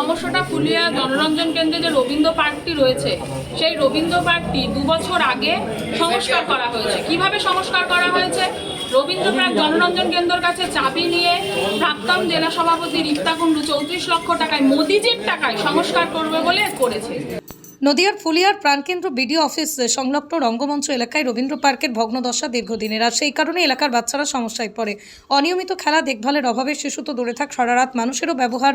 সমস্যাটা ফুলিয়া জনরঞ্জন কেন্দ্রে যে রবীন্দ্র পার্কটি রয়েছে, সেই রবীন্দ্র পার্কটি দু বছর আগে সংস্কার করা হয়েছে। কীভাবে সংস্কার করা হয়েছে? রবীন্দ্র পার্ক জনরঞ্জন কেন্দ্রের কাছে চাবি নিয়ে প্রাক্তন জেলা সভাপতি রিক্তা কুণ্ডু চৌত্রিশ লক্ষ টাকায়, মোদিজির টাকায় সংস্কার করবে বলে করেছে। নদিয়ার ফুলিয়ার প্রাণকেন্দ্র বিডিও অফিস সংলগ্ন রঙ্গমঞ্চ এলাকায় রবীন্দ্র পার্কের ভগ্নদশা দীর্ঘদিনের আর সেই কারণে এলাকার বাচ্চারা সমস্যায় পড়ে। অনিয়মিত খেলা, দেখভালের অভাবে শিশু তো দূরে থাক, সারা রাত মানুষেরও ব্যবহার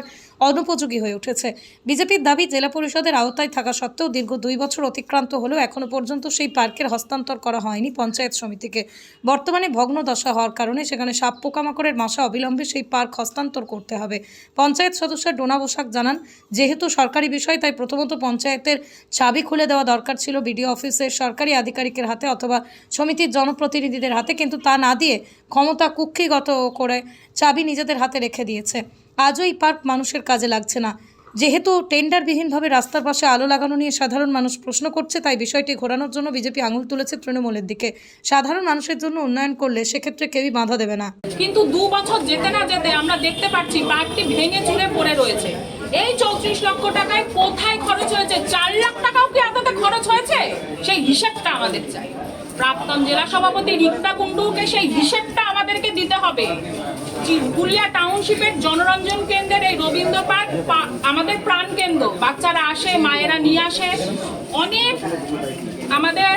অনুপযোগী হয়ে উঠেছে। বিজেপির দাবি, জেলা পরিষদের আওতায় থাকা সত্ত্বেও দীর্ঘ দুই বছর অতিক্রান্ত হলেও এখনও পর্যন্ত সেই পার্কের হস্তান্তর করা হয়নি পঞ্চায়েত সমিতিকে। বর্তমানে ভগ্নদশা হওয়ার কারণে সেখানে সাপ পোকামাকড়ের মাসা অবিলম্বে সেই পার্ক হস্তান্তর করতে হবে। পঞ্চায়েত সদস্য ডোনা বসাক জানান, যেহেতু সরকারি বিষয়, তাই প্রথমত পঞ্চায়েতের চাবি খুলে দেওয়া দরকার ছিল বিডিও অফিসের সরকারি আধিকারিকের হাতে অথবা সমিতির জনপ্রতিনিধিদের হাতে, কিন্তু তা না দিয়ে ক্ষমতা কুক্ষিগত করে চাবি নিজেদের হাতে রেখে দিয়েছে। আজও এই পার্ক মানুষের কাজে লাগছে না। যেহেতু টেন্ডারবিহীনভাবে রাস্তার পাশে আলো লাগানো নিয়ে সাধারণ মানুষ প্রশ্ন করছে, তাই বিষয়টি ঘোরানোর জন্য বিজেপি আঙুল তুলেছে তৃণমূলের দিকে। সাধারণ মানুষের জন্য উন্নয়ন করলে সেক্ষেত্রে কেউই বাধা দেবে না। কিন্তু দু বছর যেতে না যেতে আমরা দেখতে পাচ্ছি পার্কটি ভেঙে চুরে পড়ে রয়েছে। এই চৌত্রিশ লক্ষ টাকায় কোথায় খরচ হয়েছে? চার লাখ টাকাও কি আপনাদের খরচ হয়েছে? সেই হিসেবটা আমাদের চাই। প্রাক্তন জেলা সভাপতি রিক্তা কুণ্ডুকে সেই হিসেবটা আমাদেরকে দিতে হবে। পুরুলিয়া টাউনশিপের জনরঞ্জন কেন্দ্রের এই রবীন্দ্র পার্ক আমাদের প্রাণ কেন্দ্র। বাচ্চারা আসে মায়েরা নিয়ে আসে। অনেক আমাদের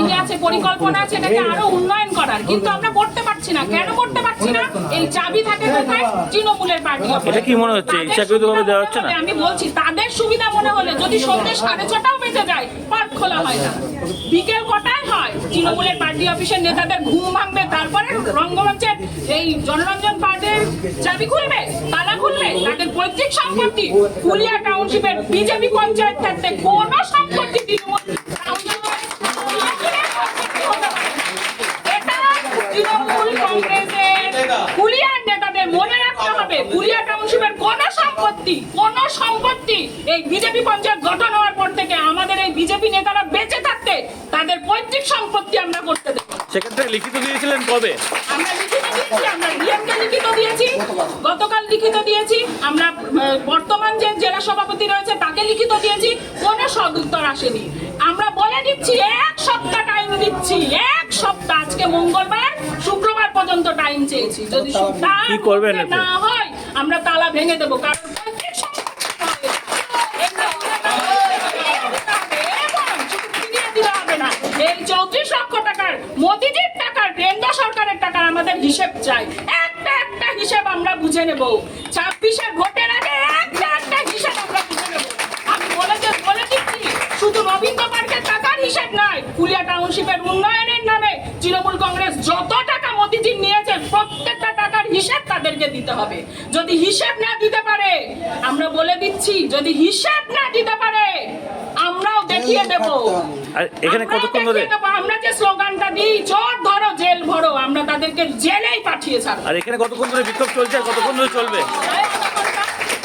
ইয়ে আছে পরিকল্পনা আছে এটাকে আরও উন্নয়ন করার। কিন্তু আমরা করতে পারছি না। কেন করতে পারছি না? এই চাবি থাকে কোথায়? তৃণমূলের পার্টি এটা কি মনে হচ্ছে? ইচ্ছাকৃতভাবে দেওয়া হচ্ছে না? আমি বলছি তাদের সুবিধা মনে হলে যদি সন্ধ্যে সাড়ে ছটাও বেজে যায় পার্ক খোলা হয় না। বিকেল হয় তৃণমূলের পার্টি অফিসের নেতাদের ঘুম ভাঙবে, তারপরে রঙ্গমঞ্চের এই জনরঞ্জন পার্কের চাবি খুলবে, তালা খুলবে, তাদের পৈতৃক সম্পত্তি ফুলিয়া টাউনশিপের বিজেপি পঞ্চায়েত থাকতে কোন সম্পত্তি তৃণমূল। ফুলিয়ার নেতাদের মনে রাখতে হবে কোন সম্পত্তি কোন সম্পত্তি এই বিজেপি পঞ্চায়েত গঠন হওয়ার পর থেকে আমাদের এই বিজেপি নেতারা বেঁচে থাকতে তাদের পৈতৃক সম্পত্তি আমরা করতে দেবো। সেক্ষেত্রে লিখিত দিয়েছিলেন কবে? আমরা লিখিত দিয়েছি আমরা ডিএমকে লিখিত দিয়েছি গতকাল লিখিত দিয়েছি আমরা বর্তমান যে জেলা সভাপতি রয়েছে তাকে লিখিত দিয়েছি কোনো সদুত্তর আসেনি। আমরা বলে দিচ্ছি এক সপ্তাহ টাইম দিচ্ছি এক সপ্তাহ আজকে মঙ্গলবার শুক্রবার পর্যন্ত টাইম চেয়েছি। যদি এতে? না হয় আমরা তালা ভেঙে দেবো কারণ প্রত্যেক সম্পত্তি এবং শুধু ফিরিয়ে দিলে হবে না। এই চৌত্রিশ লক্ষ টাকার মোদিজির টাকার কেন্দ্র সরকারের টাকার আমাদের হিসেব চাই। একটা একটা হিসেব আমরা বুঝে নেব। ছাব্বিশের ভোটের আগে একটা একটা হিসেব আমরা বুঝে নেব। আমি বলে যে- বলে দিচ্ছি, শুধু রবীন্দ্র পার্কের টাকার হিসেব নয়, ফুলিয়া টাউনশিপের উন্নয়নের নামে তৃণমূল কংগ্রেস যত টাকা মোদিজি নিয়েছে, প্রত্যেকটা টাকার হিসেব তাদেরকে দিতে হবে। যদি হিসেব না দিতে পারে, আমরা বলে দিচ্ছি, যদি হিসেব না দিতে পারে, আমরাও দেখিয়ে দেব। আর এখানে কতক্ষণ ধরে? আমরা যে স্লোগানটা দিই চোর ধরো জেল ভরো আমরা তাদেরকে জেলেই পাঠিয়ে ছাড়বো। আর এখানে কতক্ষণ ধরে বিক্ষোভ চলছে আর কতক্ষণ ধরে চলবে?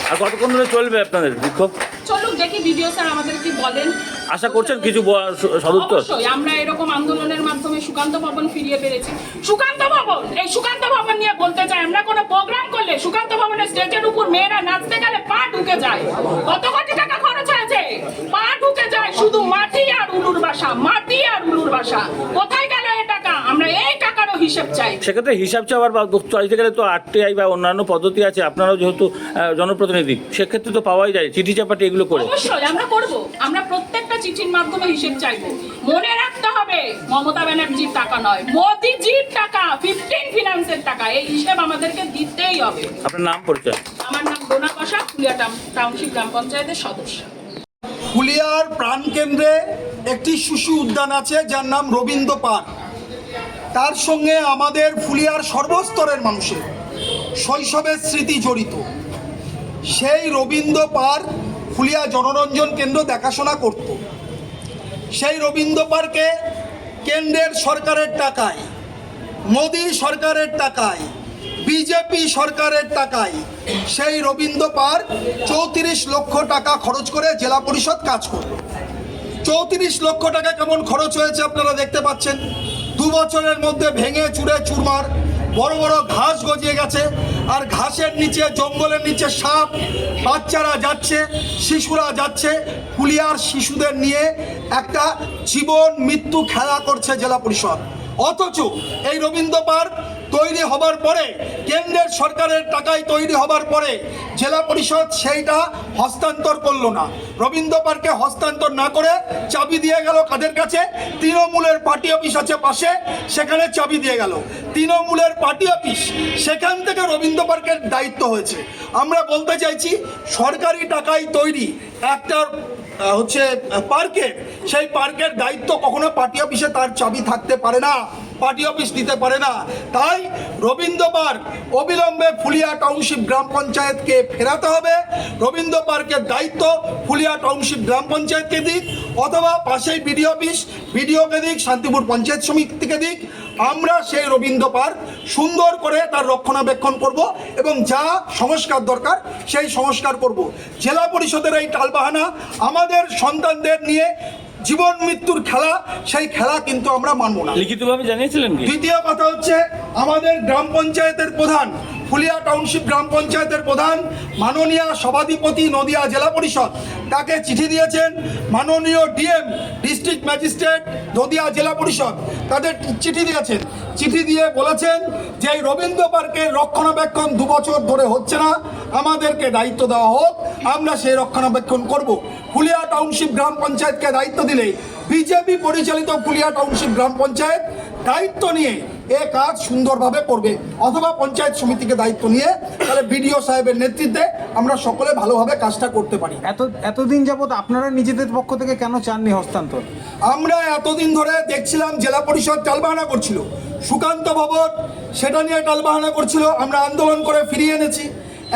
আর কতক্ষণ ধরে চলবে আপনাদের বিক্ষোভ? চলুন দেখি ভিডিও স্যার আমাদের কি বলেন। আশা করছেন কিছু সদুত্তর? অবশ্যই আমরা এরকম আন্দোলনের মাধ্যমে সুকান্ত ভবন ফিরিয়ে পেরেছি। সুকান্ত ভবন এই সুকান্ত ভবন নিয়ে বলতে চাই আমরা কোনো প্রোগ্রাম করলে সুকান্ত ভবনের স্টেজের উপর মেয়েরা নাচতে গেলে পা ঢুকে যায়। কত কোটি টাকা খরচ হয়েছে পা ঢুকে যায় শুধু মাটি আর উলুর বাসা মাটি আর উলুর বাসা। কোথায় গেল এই টাকা? আমরা এই টাকারও হিসেব চাই। সেক্ষেত্রে হিসাব চাওয়ার বা চাইতে গেলে তো আরটিআই বা অন্যান্য পদ্ধতি আছে আপনারাও যেহেতু জনপ্রতিনিধি সেক্ষেত্রে তো পাওয়াই যায় চিঠি চাপাটি এগুলো করে। অবশ্যই আমরা করব। আমরা প্রত্যেকটা চিঠির মাধ্যমে হিসেব চাইব। মনে রাখতে হবে মমতা ব্যানার্জির টাকা নয় মোদিজির টাকা ফিফটিন ফিনান্সের টাকা। এই হিসেব আমাদেরকে দিতেই হবে। আপনার নাম পরিচয়? আমার নাম ডোনা কষা ফুলিয়া টাউনশিপ গ্রাম পঞ্চায়েতের সদস্য। ফুলিয়ার প্রাণকেন্দ্রে একটি শিশু উদ্যান আছে, যার নাম রবীন্দ্র পার্ক। তার সঙ্গে আমাদের ফুলিয়ার সর্বস্তরের মানুষের শৈশবের স্মৃতি জড়িত। সেই রবীন্দ্র পার্ক ফুলিয়া জনরঞ্জন কেন্দ্র দেখাশোনা করত। সেই রবীন্দ্র পার্কে কেন্দ্রের সরকারের টাকায়, মোদী সরকারের টাকায় বিজেপি সরকারের টাকায়। সেই রবীন্দ্র পার্ক চৌত্রিশ লক্ষ টাকা খরচ করে জেলা পরিষদ কাজ করল। চৌত্রিশ লক্ষ টাকা কেমন খরচ হয়েছে আপনারা দেখতে পাচ্ছেন। দু বছরের মধ্যে ভেঙে চুরে চুরমার, বড় বড় ঘাস গজিয়ে গেছে, আর ঘাসের নিচে, জঙ্গলের নিচে সাপ, বাচ্চারা যাচ্ছে, শিশুরা যাচ্ছে ফুলিয়ার শিশুদের নিয়ে একটা জীবন মৃত্যু খেলা করছে জেলা পরিষদ। অথচ এই রবীন্দ্র পার্ক তৈরি হবার পরে, কেন্দ্রের সরকারের টাকায় তৈরি হবার পরে জেলা পরিষদ সেইটা হস্তান্তর করল না। রবীন্দ্র পার্কে হস্তান্তর না করে চাবি দিয়ে গেল কাদের কাছে? তৃণমূলের পার্টি অফিস আছে পাশে, সেখানে চাবি দিয়ে গেল। তৃণমূলের পার্টি অফিস, সেখান থেকে রবীন্দ্র পার্কের দায়িত্ব হয়েছে। আমরা বলতে চাইছি, সরকারি টাকায় তৈরি একটা হচ্ছে, পার্কের, সেই পার্কের দায়িত্ব কখনো পার্টি অফিসে তার চাবি থাকতে পারে না। পার্টি অফিস দিতে পারে না। তাই রবীন্দ্র পার্ক অবিলম্বে ফুলিয়া টাউনশিপ গ্রাম পঞ্চায়েতকে ফেরাতে হবে। রবীন্দ্র পার্কের দায়িত্ব ফুলিয়া টাউনশিপ গ্রাম পঞ্চায়েতকে দিক, অথবা পাশেই বিডিও অফিস বিডিওকে দিক, শান্তিপুর পঞ্চায়েত সমিতিকে দিক। আমরা সেই রবীন্দ্র পার্ক সুন্দর করে তার রক্ষণাবেক্ষণ করব এবং যা সংস্কার দরকার সেই সংস্কার করব। জেলা পরিষদের এই টালবাহানা আমাদের সন্তানদের নিয়ে জীবন মৃত্যুর খেলা সেই খেলা কিন্তু আমরা মানব না। লিখিতভাবে জানিয়েছিলেন দ্বিতীয় কথা হচ্ছে আমাদের গ্রাম পঞ্চায়েতের প্রধান ফুলিয়া টাউনশিপ গ্রাম পঞ্চায়েতের প্রধান মাননীয় সভাধিপতি নদিয়া জেলা পরিষদ তাকে চিঠি দিয়েছেন মাননীয় ডিএম ডিস্ট্রিক্ট ম্যাজিস্ট্রেট নদিয়া জেলা পরিষদ তাদের চিঠি দিয়েছেন। চিঠি দিয়ে বলেছেন যে এই রবীন্দ্র পার্কের রক্ষণাবেক্ষণ দু বছর ধরে হচ্ছে না আমাদেরকে দায়িত্ব দেওয়া হোক আমরা সেই রক্ষণাবেক্ষণ করব। ফুলিয়া টাউনশিপ গ্রাম পঞ্চায়েতকে দায়িত্ব দিলে বিজেপি পরিচালিত ফুলিয়া টাউনশিপ গ্রাম পঞ্চায়েত দায়িত্ব নিয়ে এ কাজ সুন্দরভাবে করবে। অথবা পঞ্চায়েত সমিতিকে দায়িত্ব নিয়ে তাহলে বিডিও সাহেবের নেতৃত্বে আমরা সকলে ভালোভাবে কাজটা করতে পারি। এত এতদিন যাবৎ আপনারা নিজেদের পক্ষ থেকে কেন চাননি হস্তান্তর? আমরা এতদিন ধরে দেখছিলাম জেলা পরিষদ টালবাহানা করছিল। সুকান্ত ভবন সেটা নিয়ে টালবাহানা করছিল। আমরা আন্দোলন করে ফিরিয়ে এনেছি।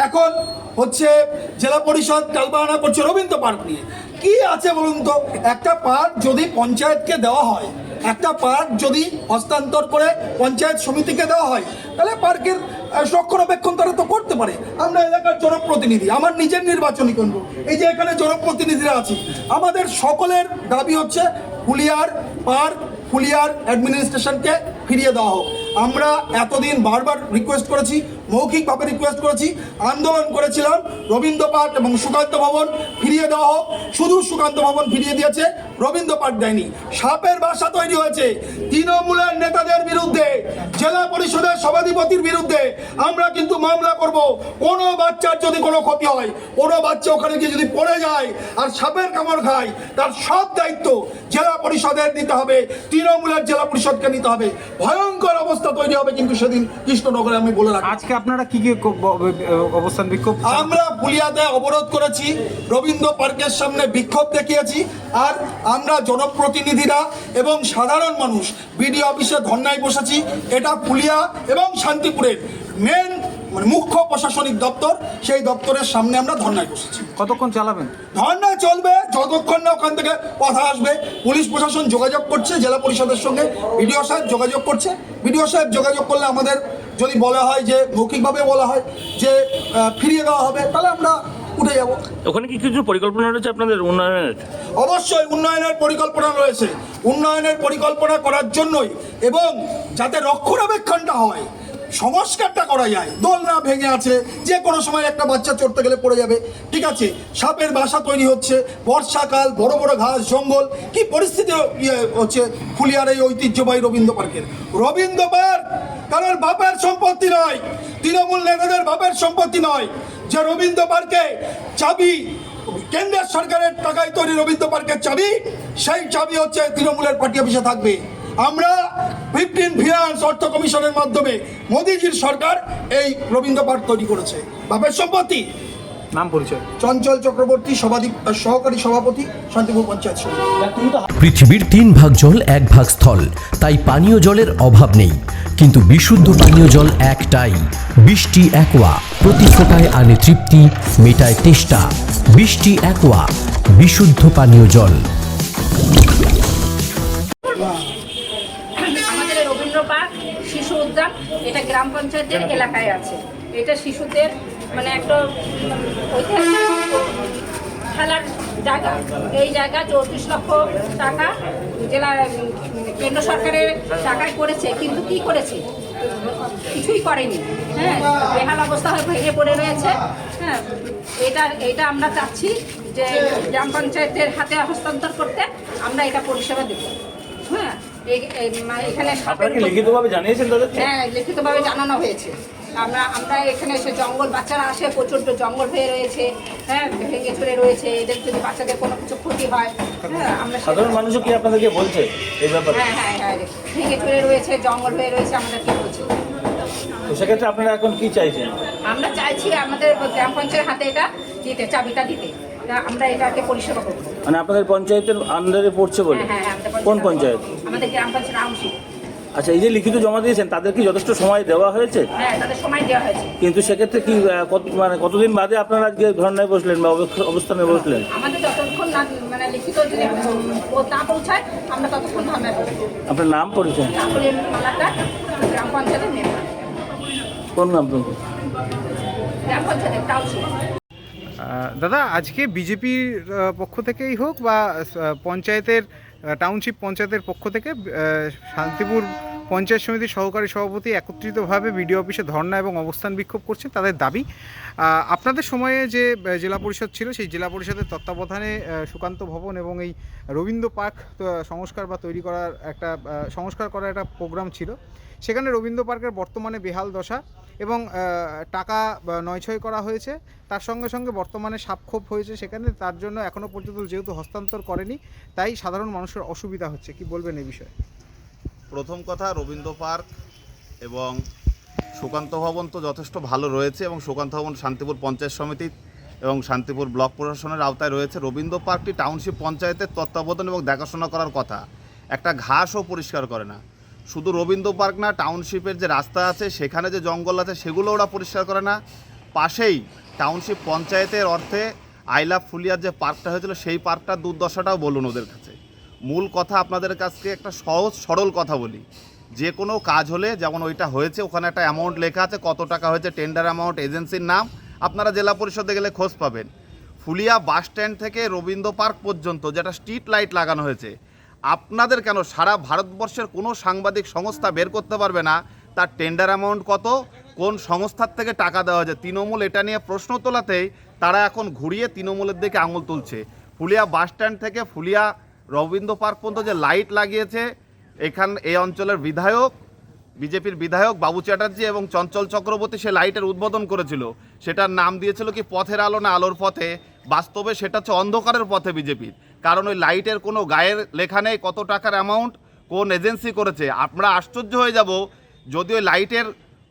এখন হচ্ছে জেলা পরিষদ টালবাহানা করছে রবীন্দ্র পার্ক নিয়ে। কি আছে বলুন তো? একটা পার্ক যদি পঞ্চায়েতকে দেওয়া হয়, একটা পার্ক যদি হস্তান্তর করে পঞ্চায়েত সমিতিকে দেওয়া হয়, তাহলে পার্কের রক্ষণাবেক্ষণ তারা তো করতে পারে। আমরা এলাকার জনপ্রতিনিধি, আমার নিজের নির্বাচনী কেন্দ্র এই যে এখানে জনপ্রতিনিধিরা আছি, আমাদের সকলের দাবি হচ্ছে ফুলিয়ার পার্ক, ফুলিয়ার অ্যাডমিনিস্ট্রেশনকে ফিরিয়ে দেওয়া হোক। আমরা এতদিন বারবার রিকোয়েস্ট করেছি মৌখিকভাবে রিকোয়েস্ট করেছি, আন্দোলন করেছিলাম রবীন্দ্র পার্ক এবং সুকান্ত ভবন ফিরিয়ে দেওয়া হোক। শুধু সুকান্ত ভবন ফিরিয়ে দিয়েছে রবীন্দ্র পার্ক দেয়নি। সাপের বাসা তৈরি হয়েছে। তৃণমূলের নেতাদের বিরুদ্ধে জেলা পরিষদের সভাধিপতির বিরুদ্ধে আমরা কিন্তু মামলা করব। কোনো বাচ্চার যদি কোনো ক্ষতি হয় কোনো বাচ্চা ওখানে গিয়ে যদি পড়ে যায় আর সাপের কামড় খায় তার সব দায়িত্ব জেলা পরিষদের নিতে হবে তৃণমূলের জেলা পরিষদকে নিতে হবে। ভয়ঙ্কর অবস্থা তৈরি হবে কিন্তু সেদিন কৃষ্ণনগরে আমি বলে রাখি। আজকে আপনারা কি কি অবস্থান বিক্ষোভ? আমরা পুলিয়াতে অবরোধ করেছি রবীন্দ্র পার্কের সামনে বিক্ষোভ দেখিয়েছি আর আমরা জনপ্রতিনিধিরা এবং সাধারণ মানুষ বিডি অফিসে ধর্নায় বসেছি। এটা পুলিয়া এবং শান্তিপুরের মেন মানে মুখ্য প্রশাসনিক দপ্তর সেই দপ্তরের সামনে আমরা ধর্নায় বসেছি। কতক্ষণ চালাবেন? ধর্না চলবে যতক্ষণ না ওখান থেকে কথা আসবে। পুলিশ প্রশাসন যোগাযোগ করছে জেলা পরিষদের সঙ্গে। বিডিও সাহেব যোগাযোগ করছে। বিডিও সাহেব যোগাযোগ করলে আমাদের যদি বলা হয় যে মৌখিকভাবে বলা হয় যে ফিরিয়ে দেওয়া হবে তাহলে আমরা উঠে যাব। ওখানে কি কিছু পরিকল্পনা রয়েছে আপনাদের উন্নয়নের? অবশ্যই উন্নয়নের পরিকল্পনা রয়েছে। উন্নয়নের পরিকল্পনা করার জন্যই এবং যাতে রক্ষণাবেক্ষণটা হয় সংস্কারটা করা যায়। দোলনা ভেঙে আছে যে কোনো সময় একটা বাচ্চা চড়তে গেলে পড়ে যাবে। ঠিক আছে সাপের বাসা তৈরি হচ্ছে বর্ষাকাল বড় বড় ঘাস জঙ্গল। কি পরিস্থিতি ইয়ে হচ্ছে ফুলিয়ার এই ঐতিহ্যবাহী রবীন্দ্র পার্কের? রবীন্দ্র পার্ক কারণ বাপের সম্পত্তি নয় তৃণমূল নেতাদের বাপের সম্পত্তি নয়। যে রবীন্দ্র পার্কে চাবি, কেন্দ্রের সরকারের টাকায় তৈরি রবীন্দ্র পার্কের চাবি, সেই চাবি হচ্ছে তৃণমূলের পার্টি অফিসে থাকবে। আমরা ফিফটিন ফিনান্স অর্থ কমিশনের মাধ্যমে মোদিজির সরকার এই রবীন্দ্র পার্ক তৈরি করেছে। বাপের সম্পত্তি। নাম পরিচয়। চঞ্চল চক্রবর্তী সভাধি সহকারী সভাপতি শান্তিপুর পঞ্চায়েত পৃথিবীর তিন ভাগ জল এক ভাগ স্থল তাই পানীয় জলের অভাব নেই। কিন্তু বিশুদ্ধ পানীয় জল একটাই বৃষ্টি একোয়া। প্রতি ফোটায় আনে তৃপ্তি মেটায় তেষ্টা। বৃষ্টি একোয়া বিশুদ্ধ পানীয় জল। আমাদের রবীন্দ্র পার্ক শিশু উদ্যান এটা গ্রাম পঞ্চায়েতের এলাকায় আছে। এটা শিশুদের মানে একটা খেলার জায়গা। এই জায়গা চৌত্রিশ লক্ষ টাকা জেলা কেন্দ্র সরকারের টাকায় করেছে কিন্তু কি করেছে? কিছুই করেনি। হ্যাঁ বেহাল অবস্থা হয়ে ভেঙে পড়ে রয়েছে। হ্যাঁ এটা এটা আমরা চাচ্ছি যে গ্রাম পঞ্চায়েতের হাতে হস্তান্তর করতে আমরা এটা পরিষেবা দেব। হ্যাঁ এই এখানে লিখিতভাবে জানিয়েছেন হ্যাঁ লিখিতভাবে জানানো হয়েছে। আমরা আমরা এখানে এসে জঙ্গল বাচ্চারা আসে প্রচণ্ড জঙ্গল হয়ে রয়েছে হ্যাঁ ভেঙে চুরে রয়েছে এদের যদি বাচ্চাদের কোনো কিছু ক্ষতি হয় হ্যাঁ আমরা সাধারণ মানুষও কি আপনাদেরকে বলছে এই ব্যাপারে? হ্যাঁ হ্যাঁ হ্যাঁ ভেঙে চুরে রয়েছে জঙ্গল হয়ে রয়েছে আমাদের কি বলছে। তো সেক্ষেত্রে আপনারা এখন কি চাইছেন? আমরা চাইছি আমাদের গ্রাম পঞ্চায়েতের হাতে এটা দিতে চাবিটা দিতে। আমরা এটাকে পরিষেবা করব। মানে আপনাদের পঞ্চায়েতের আন্ডারে পড়ছে বলে? হ্যাঁ হ্যাঁ কোন পঞ্চায়েত। আমাদের গ্রাম পঞ্চায়েত আংশিক আচ্ছা এই যে লিখিত জমা দিয়েছেন তাদের কি যথেষ্ট সময় দেওয়া হয়েছে? হ্যাঁ তাদের সময় দেওয়া হয়েছে। কিন্তু সেক্ষেত্রে কি আহ, কত মানে কতদিন বাদে আপনারা আজকে ধর্নায় বসলেন বা অবস্থানে- অবস্থানে বসলেন? আমাদের যতক্ষণ না মানে লিখিত যদি ও না পৌঁছায় আমরা ততক্ষণ ধর্নায় বসবো। আপনার নাম পরিচয়? তারপরে মালাটা গ্রাম পঞ্চায়েতের মেম্বার। কোন নাম আপনার? গ্রাম পঞ্চায়েতের টাউনশিপ আহ, দাদা আজকে বিজেপির পক্ষ থেকেই হোক বা আহ, পঞ্চায়েতের আহ, টাউনশিপ পঞ্চায়েতের পক্ষ থেকে শান্তিপুর পঞ্চায়েত সমিতির সহকারী সভাপতি একত্রিতভাবে বিডিও অফিসে ধর্ণা এবং অবস্থান বিক্ষোভ করছেন তাদের দাবি। আপনাদের সময়ে যে জেলা পরিষদ ছিল, সেই জেলা পরিষদের তত্ত্বাবধানে সুকান্ত ভবন এবং এই রবীন্দ্র পার্ক সংস্কার বা তৈরি করার একটা সংস্কার করার একটা প্রোগ্রাম ছিল। সেখানে রবীন্দ্র পার্কের বর্তমানে বেহাল দশা এবং টাকা নয়ছয় করা হয়েছে। তার সঙ্গে সঙ্গে বর্তমানে সাপক্ষোভ হয়েছে সেখানে। তার জন্য এখনও পর্যন্ত যেহেতু হস্তান্তর করেনি, তাই সাধারণ মানুষের অসুবিধা হচ্ছে। কি বলবেন এই বিষয়ে? প্রথম কথা, রবীন্দ্র পার্ক এবং সুকান্ত ভবন তো যথেষ্ট ভালো রয়েছে এবং সুকান্ত ভবন শান্তিপুর পঞ্চায়েত সমিতি এবং শান্তিপুর ব্লক প্রশাসনের আওতায় রয়েছে। রবীন্দ্র পার্কটি টাউনশিপ পঞ্চায়েতের তত্ত্বাবধান এবং দেখাশোনা করার কথা। একটা ঘাসও পরিষ্কার করে না। শুধু রবীন্দ্র পার্ক না, টাউনশিপের যে রাস্তা আছে, সেখানে যে জঙ্গল আছে, সেগুলো ওরা পরিষ্কার করে না। পাশেই টাউনশিপ পঞ্চায়েতের অর্থে আইলাভ ফুলিয়ার যে পার্কটা হয়েছিল, সেই পার্কটার দুর্দশাটাও বলুন ওদের কাছে। মূল কথা আপনাদের কাছে একটা সহজ, সরল কথা বলি। যে কোনো কাজ হলে যেমন ওইটা হয়েছে, ওখানে একটা অ্যামাউন্ট লেখা আছে, কত টাকা হয়েছে টেন্ডার অ্যামাউন্ট এজেন্সির নাম, আপনারা জেলা পরিষদে গেলে খোঁজ পাবেন। ফুলিয়া বাস স্ট্যান্ড থেকে রবীন্দ্র পার্ক পর্যন্ত যেটা স্ট্রিট লাইট লাগানো হয়েছে, আপনাদের কেন সারা ভারতবর্ষের কোনো সাংবাদিক সংস্থা বের করতে পারবে না? তার টেন্ডার অ্যামাউন্ট কত? কোন সংস্থার থেকে টাকা দেওয়া হয়েছে? তৃণমূল এটা নিয়ে প্রশ্ন তোলাতেই তারা এখন ঘুরিয়ে তৃণমূলের দিকে আঙুল তুলছে। ফুলিয়া বাস স্ট্যান্ড থেকে ফুলিয়া রবীন্দ্র পার্ক পর্যন্ত যে লাইট লাগিয়েছে, এখান, এই অঞ্চলের বিধায়ক, বিজেপির বিধায়ক বাবু চ্যাটার্জি এবং চঞ্চল চক্রবর্তী সে লাইটের উদ্বোধন করেছিল। সেটার নাম দিয়েছিল কি পথের আলো না আলোর পথে? বাস্তবে সেটা হচ্ছে অন্ধকারের পথে বিজেপির। কারণ ওই লাইটের কোনো গায়ের লেখা নেই কত টাকার অ্যামাউন্ট কোন এজেন্সি করেছে। আমরা আশ্চর্য হয়ে যাব যদি ওই লাইটের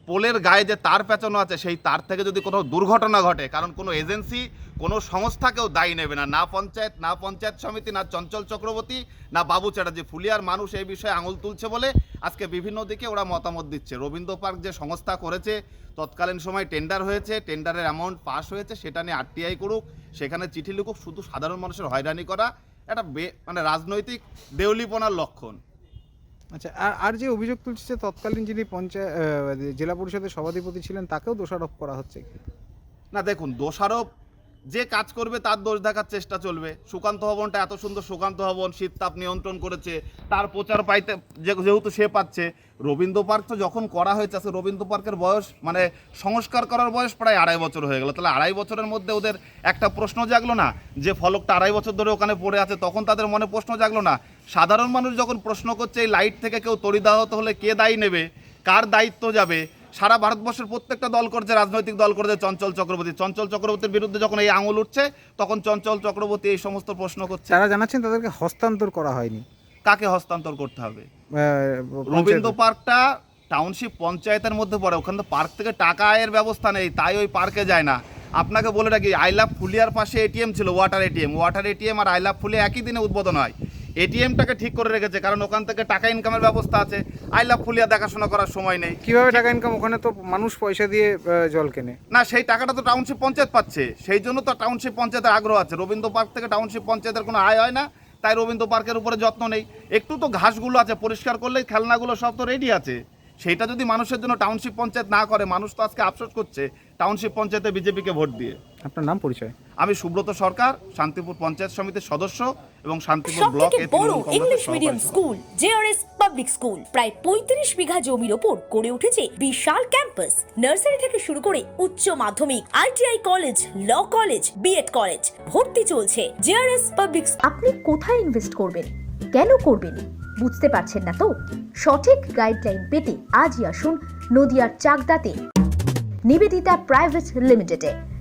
পোলের গায়ে যে তার পেঁচানো আছে, সেই তার থেকে যদি কোনো দুর্ঘটনা ঘটে, কারণ কোনো এজেন্সি, কোনো সংস্থাকেও দায়ী নেবে না। না পঞ্চায়েত না পঞ্চায়েত সমিতি, না চঞ্চল চক্রবর্তী, না বাবু চ্যাটার্জি। ফুলিয়ার মানুষ এই বিষয়ে আঙুল তুলছে বলে আজকে বিভিন্ন দিকে ওরা মতামত দিচ্ছে। রবীন্দ্র পার্ক যে সংস্থা করেছে, তৎকালীন সময় টেন্ডার হয়েছে, টেন্ডারের অ্যামাউন্ট পাস হয়েছে, সেটা নিয়ে আরটিআই করুক, সেখানে চিঠি লিখুক, শুধু সাধারণ মানুষের হয়রানি করা একটা মানে রাজনৈতিক দেউলিপনার লক্ষণ। আচ্ছা আর আর যে অভিযোগ তুলছে তৎকালীন যিনি পঞ্চায়েত জেলা পরিষদের সভাধিপতি ছিলেন, তাকেও দোষারোপ করা হচ্ছে না, দেখুন, দোষারোপ, যে কাজ করবে তার দোষ দেখার চেষ্টা চলবে। সুকান্ত ভবনটা এত সুন্দর সুকান্ত ভবন, শীত তাপ নিয়ন্ত্রণ করেছে, তার প্রচার পাইতে যেহেতু সে পাচ্ছে, রবীন্দ্র পার্ক তো যখন করা হয়েছে আজকে রবীন্দ্র পার্কের বয়স মানে সংস্কার করার বয়স প্রায় আড়াই বছর হয়ে গেল। তাহলে আড়াই বছরের মধ্যে ওদের একটা প্রশ্ন জাগলো না? যে ফলকটা আড়াই বছর ধরে ওখানে পড়ে আছে, তখন তাদের মনে প্রশ্ন জাগলো না? সাধারণ মানুষ যখন প্রশ্ন করছে এই লাইট থেকে কেউ তড়িদাহত হলে কে দায়ী নেবে? কার দায়িত্ব যাবে? সারা ভারতবর্ষের প্রত্যেকটা দল করছে রাজনৈতিক দল করছে চঞ্চল চক্রবর্তী। চঞ্চল চক্রবর্তীর বিরুদ্ধে যখন এই আঙুল উঠছে তখন চঞ্চল চক্রবর্তী এই সমস্ত প্রশ্ন করছে। তারা জানাচ্ছেন তাদেরকে হস্তান্তর করা হয়নি। কাকে হস্তান্তর করতে হবে? রবীন্দ্র পার্কটা টাউনশিপ পঞ্চায়েতের মধ্যে পড়ে ওখানে তো পার্ক থেকে টাকা আয়ের ব্যবস্থা নেই তাই ওই পার্কে যায় না। আপনাকে বলে রাখি আই লাভ ফুলিয়ার পাশে এটিএম ছিল ওয়াটার এটিএম ওয়াটার এটিএম আর আই লাভ ফুলিয়া একই দিনে উদ্বোধন হয়। এটিএমটাকে ঠিক করে রেখেছে কারণ ওখান থেকে টাকা ইনকামের ব্যবস্থা আছে। আই লাভ ফুলিয়া দেখাশোনা করার সময় নেই। কীভাবে টাকা ইনকাম ওখানে তো মানুষ পয়সা দিয়ে জল কেনে। না সেই টাকাটা তো টাউনশিপ পঞ্চায়েত পাচ্ছে। সেই জন্য তো টাউনশিপ পঞ্চায়েতের আগ্রহ আছে। রবীন্দ্র পার্ক থেকে টাউনশিপ পঞ্চায়েতের কোনো আয় হয় না তাই রবীন্দ্র পার্কের উপরে যত্ন নেই। একটু তো ঘাসগুলো আছে পরিষ্কার করলেই খেলনাগুলো সব তো রেডি আছে। সেইটা যদি মানুষের জন্য টাউনশিপ পঞ্চায়েত না করে মানুষ তো আজকে আফসোস করছে টাউনশিপ পঞ্চায়েতে বিজেপিকে ভোট দিয়ে। আপনার নাম পরিচয়? আমি সুব্রত সরকার শান্তিপুর পঞ্চায়েত সমিতির সদস্য এবং শান্তিপুর ব্লক থেকে এ বড় English medium. School JRS public school প্রায় পঁয়ত্রিশ বিঘা জমির ওপর গড়ে উঠেছে বিশাল ক্যাম্পাস নার্সারি থেকে শুরু করে উচ্চ মাধ্যমিক ITI college law college BEd college ভর্তি চলছে জেআরএস পাবলিক আপনি কোথায় ইনভেস্ট করবেন? কেন করবেন? বুঝতে পারছেন না তো? সঠিক গাইডলাইন পেতে আজই আসুন নদিয়ার চাকদাতে। নিবেদিতা প্রাইভেট লিমিটেডে